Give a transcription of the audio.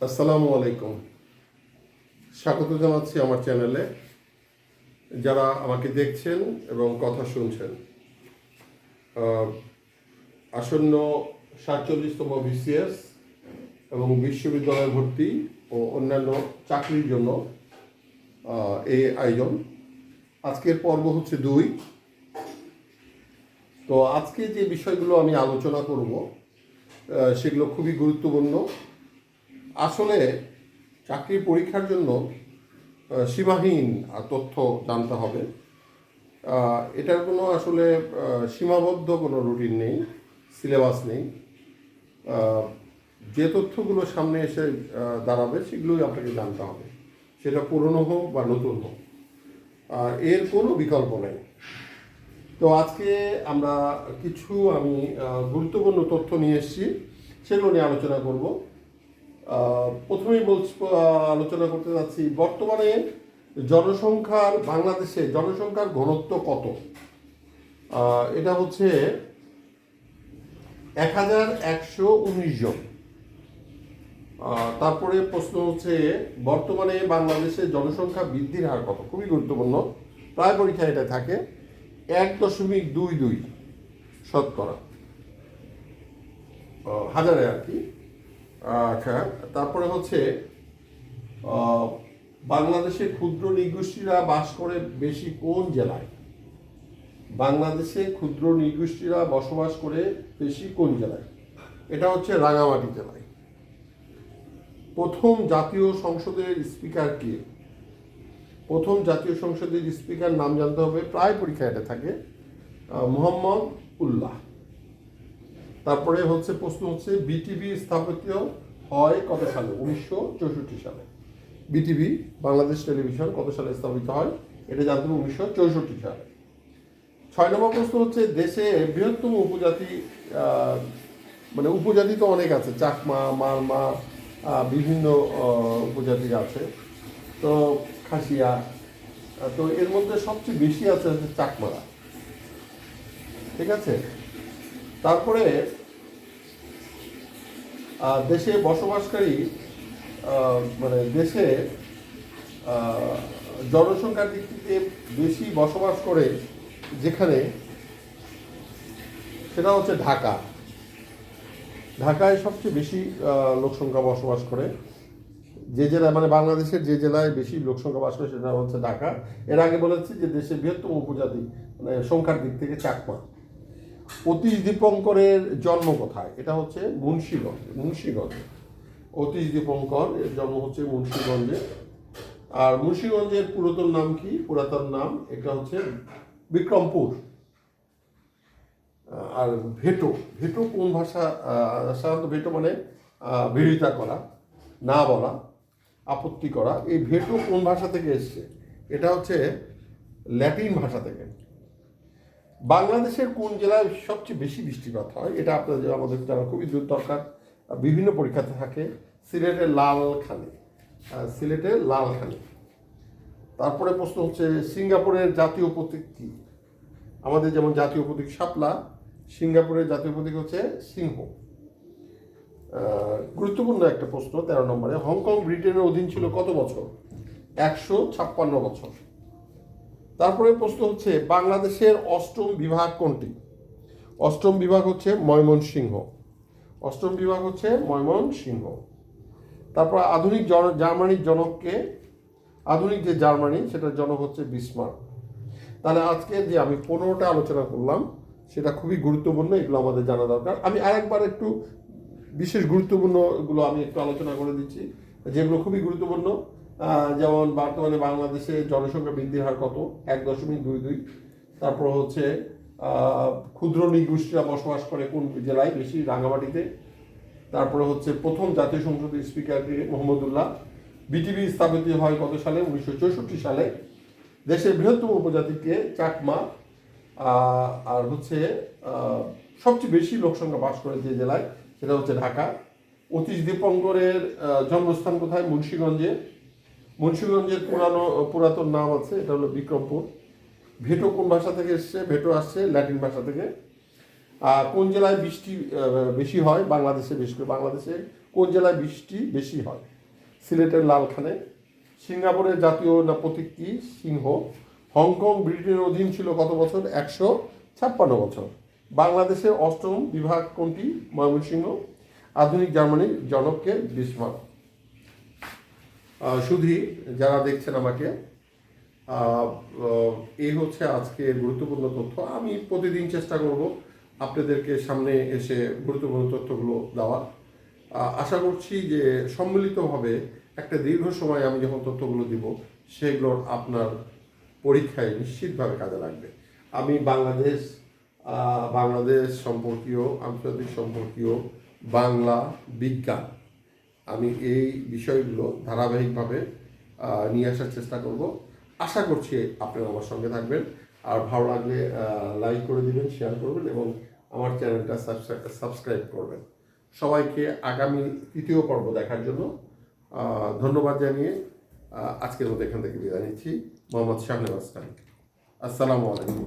আসসালামু আলাইকুম। স্বাগত জানাচ্ছি আমার চ্যানেলে যারা আমাকে দেখছেন এবং কথা শুনছেন আসন্ন সাতচল্লিশতম বিসিএস এবং বিশ্ববিদ্যালয় ভর্তি ও অন্যান্য চাকরির জন্য এই আয়োজন। আজকের পর্ব হচ্ছে দুই। তো আজকে যে বিষয়গুলো আমি আলোচনা করব সেগুলো খুবই গুরুত্বপূর্ণ। আসলে চাকরির পরীক্ষার জন্য সীমাহীন তথ্য জানতে হবে। এটার কোনো আসলে সীমাবদ্ধ কোনো রুটিন নেই সিলেবাস নেই। যে তথ্যগুলো সামনে এসে দাঁড়াবে সেগুলোই আপনাকে জানতে হবে। সেটা পুরনো হোক বা নতুন হোক। আহ, এর কোনো বিকল্প নেই। তো আজকে আমরা কিছু আমি গুরুত্বপূর্ণ তথ্য নিয়ে এসেছি সেগুলো নিয়ে আলোচনা করব। প্রথমেই আহ, আলোচনা করতে যাচ্ছি বর্তমানে জনসংখ্যার বাংলাদেশে জনসংখ্যার ঘনত্ব কত? এটা হচ্ছে এক হাজার একশো উনিশ জন। তারপরে প্রশ্ন হচ্ছে বর্তমানে বাংলাদেশে জনসংখ্যা বৃদ্ধির হার কত? খুবই গুরুত্বপূর্ণ। প্রায় পরীক্ষা এটা থাকে। এক দশমিক দুই দুই শতকরা। হাজারে আর কি। আচ্ছা তারপরে হচ্ছে বাংলাদেশে ক্ষুদ্র নৃগোষ্ঠীরা বাস করে বেশি কোন জেলায়? বাংলাদেশে ক্ষুদ্র নৃগোষ্ঠীরা বসবাস করে বেশি কোন জেলায়? এটা হচ্ছে রাঙামাটি জেলায়। প্রথম জাতীয় সংসদের স্পিকার কে? প্রথম জাতীয় সংসদের স্পিকার নাম জানতে হবে, প্রায় পরীক্ষা এটা থাকে মোহাম্মদ উল্লাহ। তারপরে হচ্ছে প্রশ্ন হচ্ছে, বিটিভি স্থাপিত হয় কত সালে? উনিশশো চৌষট্টি সালে। বিটিভি, বাংলাদেশ টেলিভিশন, কত সালে স্থাপিত হয়? এটা জানতে হবে উনিশশো চৌষট্টি সালে। ছয় নম্বর প্রশ্ন হচ্ছে, দেশে বৃহত্তম উপজাতি মানে উপজাতি তো অনেক আছে, চাকমা মারমা বিভিন্ন উপজাতি আছে। তো খাসিয়া তো এর মধ্যে সবচেয়ে বেশি আছে হচ্ছে চাকমারা। ঠিক আছে? তারপরে দেশে বসবাসকারী মানে দেশে জনসংখ্যার দিক থেকে বেশি বসবাস করে যেখানে, সেটা হচ্ছে ঢাকা। ঢাকায় সবচেয়ে বেশি লোকসংখ্যা বসবাস করে। যে জেলায় মানে বাংলাদেশের যে জেলায় বেশি লোকসংখ্যা বাস করে সেটা হচ্ছে ঢাকা। এর আগে বলেছি যে দেশের বৃহত্তম উপজাতি মানে সংখ্যার দিক থেকে চাকমা। অতীশ দীপঙ্করের জন্ম কোথায়? এটা হচ্ছে মুন্সীগঞ্জ মুন্সীগঞ্জ। অতীশ দীপঙ্কর, এর জন্ম হচ্ছে মুন্সীগঞ্জে। আর মুন্সীগঞ্জের পুরাতন নাম কি? পুরাতন নাম, এটা হচ্ছে বিক্রমপুর। আর ভেটো ভেটো কোন ভাষা? সাধারণত ভেটো মানে বিরোধিতা করা, না বলা। আপত্তি করা এই ভেটো কোন ভাষা থেকে এসছে? এটা হচ্ছে ল্যাটিন ভাষা থেকে। বাংলাদেশের কোন জেলায় সবচেয়ে বেশি বৃষ্টিপাত হয়? এটা আপনাদের আমাদের জানা খুবই দূর দরকার। বিভিন্ন পরীক্ষাতে থাকে। সিলেটের লালখানি আহ, সিলেটের লালখানি তারপরে প্রশ্ন হচ্ছে সিঙ্গাপুরের জাতীয় প্রতীক কি? আমাদের যেমন জাতীয় প্রতীক শাপলা সিঙ্গাপুরের জাতীয় প্রতীক হচ্ছে সিংহ। গুরুত্বপূর্ণ একটা প্রশ্ন, তেরো নম্বরে, হংকং ব্রিটেনের অধীন ছিল কত বছর? একশো ছাপ্পান্ন বছর। তারপরে প্রশ্ন হচ্ছে, বাংলাদেশের অষ্টম বিভাগ কোনটি? অষ্টম বিভাগ হচ্ছে ময়মনসিংহ। অষ্টম বিভাগ হচ্ছে ময়মনসিংহ। তারপর আধুনিক জন- জার্মানির জনককে, আধুনিক যে জার্মানি, সেটার জনক হচ্ছে বিসমার্ক। তাহলে আজকে যে আমি পনেরোটা আলোচনা করলাম, সেটা খুবই গুরুত্বপূর্ণ, এগুলো আমাদের জানা দরকার। আমি আরেকবার একটু বিশেষ গুরুত্বপূর্ণগুলো আমি একটু আলোচনা করে দিচ্ছি, যেগুলো খুবই গুরুত্বপূর্ণ। যেমন বর্তমানে বাংলাদেশে জনসংখ্যা বৃদ্ধির হার কত? এক দশমিক দুই দুই। তারপর হচ্ছে ক্ষুদ্র নৃগোষ্ঠীরা বসবাস করে কোন জেলায়, বেশি রাঙামাটিতে তারপরে হচ্ছে, প্রথম জাতীয় সংসদের স্পিকারকে মোহাম্মদুল্লাহ। বিটিভি স্থাপিত হয় কত সালে? উনিশশো চৌষট্টি সালে। দেশের বৃহত্তম উপজাতিকে চাকমা। আর হচ্ছে সবচেয়ে বেশি লোকসংখ্যা বাস করে যে জেলায় সেটা হচ্ছে ঢাকা। অতীশ দীপঙ্করের জন্মস্থান কোথায়? মুন্সীগঞ্জে। মুন্সীগঞ্জের পুরানো, পুরাতন নাম আছে, এটা হলো বিক্রমপুর। ভেটো কোন ভাষা থেকে এসছে? ভেটো আসছে ল্যাটিন ভাষা থেকে। আর কোন জেলায় বৃষ্টি বেশি হয়? বাংলাদেশে বেশি করে, বাংলাদেশে কোন জেলায় বৃষ্টি বেশি হয়? সিলেটের লালখানে। সিঙ্গাপুরের জাতীয় না প্রতীক কি? সিংহ। হংকং ব্রিটেনের অধীন ছিল কত বছর? একশো ছাপ্পান্ন বছর। বাংলাদেশের অষ্টম বিভাগ কোনটি? ময়মনসিংহ। আধুনিক জার্মানির জনককে বিস্মার্ক শুধু যারা দেখছেন আমাকে এই হচ্ছে আজকে গুরুত্বপূর্ণ তথ্য। আমি প্রতিদিন চেষ্টা করব আপনাদেরকে সামনে এসে গুরুত্বপূর্ণ তথ্যগুলো দেওয়ার। আশা করছি যে সম্মিলিতভাবে একটা দীর্ঘ সময় আমি যখন তথ্যগুলো দিব সেগুলোর আপনার পরীক্ষায় নিশ্চিতভাবে কাজে লাগবে। আমি বাংলাদেশ বাংলাদেশ সম্পর্কীয়, আন্তর্জাতিক সম্পর্কীয় বাংলা বিজ্ঞান। আমি এই বিষয়গুলো ধারাবাহিকভাবে নিয়ে আসার চেষ্টা করব। আশা করছি আপনারা আমার সঙ্গে থাকবেন। আর ভালো লাগলে লাইক করে দিবেন শেয়ার করবেন এবং আমার চ্যানেলটা সাবস্ক্রাইব করবেন। সবাইকে আগামী তৃতীয় পর্ব দেখার জন্য ধন্যবাদ জানিয়ে আজকের মতো এখান থেকে বিদায় নিচ্ছি। মোহাম্মদ শাহনেওয়াজ খান। আসসালামু আলাইকুম।